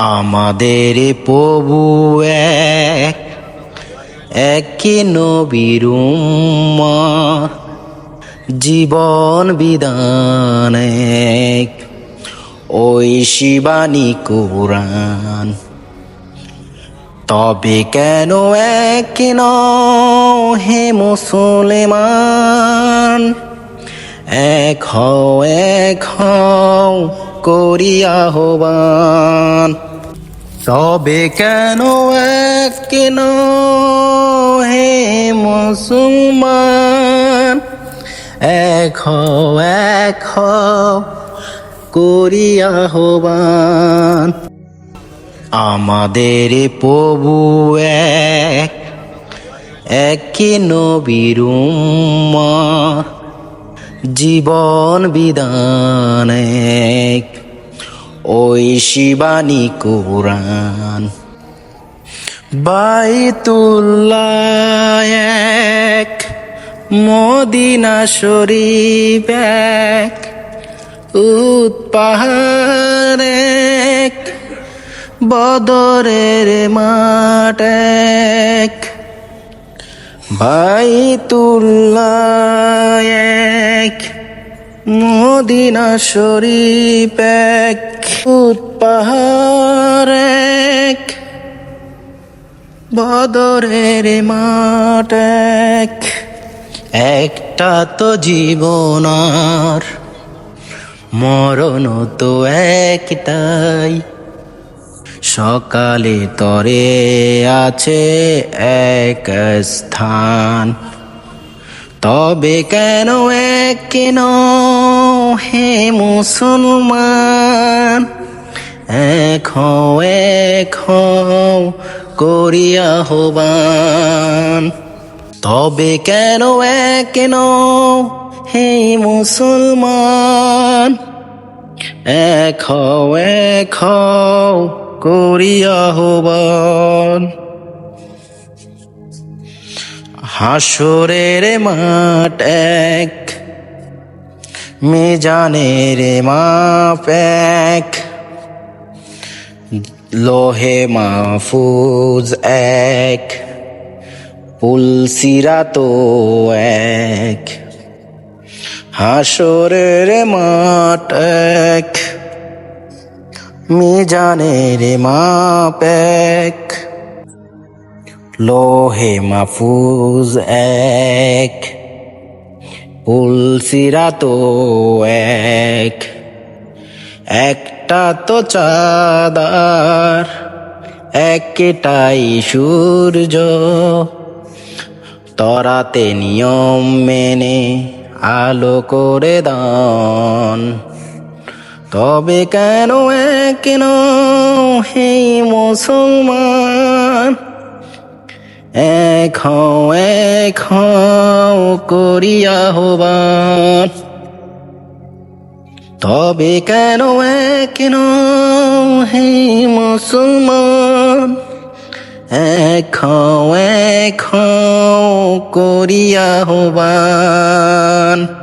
আমাদের প্রভু এক একই নবীর জীবন বিধান এক। ওই শিবানী কোরআন, তবে কেন এক হে মুসলমান? এক হও এক হও করিয়া হবান তবে কেন এক কেন হে মুসলমান? এক হও, এক করিয়া হবান আমাদের প্রভু এক, একই নবীর জীবন বিধান এক। ওই শিবানী কোরআন। বাইতুল্লাহ এক, মদিনা শরীফ এক, উত পাহাড় এক, বদরের মাঠ এক। বাইতুল্লাহ এক মদিনা শরীফ এক উত পাহাড় এক, বদরের মাঠ এক। একটা তো জীবনার মরণ তো একটাই। সকালে তরে আছে এক স্থান, তবে কেন এক কেন হে মুসলমান, এক হও করিয়া হবান তবে কেন এক হে মুসলমান, এক হও করিয়া হবান হাসরের মাঠ এক মিজানের মাপ এক লোহে মাহফুজ এক পুলসিরাত এক, হাসরের মাঠ এক, মিজানের মাপ এক লোহে মাফুজ এক পুলসিরাত এক, একটা তো চাদার, একটাই সূর্য। তরাতে নিয়ম মেনে আলো করে দান। তবে কেন কেন হে মুসলমান? এক এক হও। করিয়া হবান তবে কেন কেন হে মুসলমান? এক এক করিয়া হবান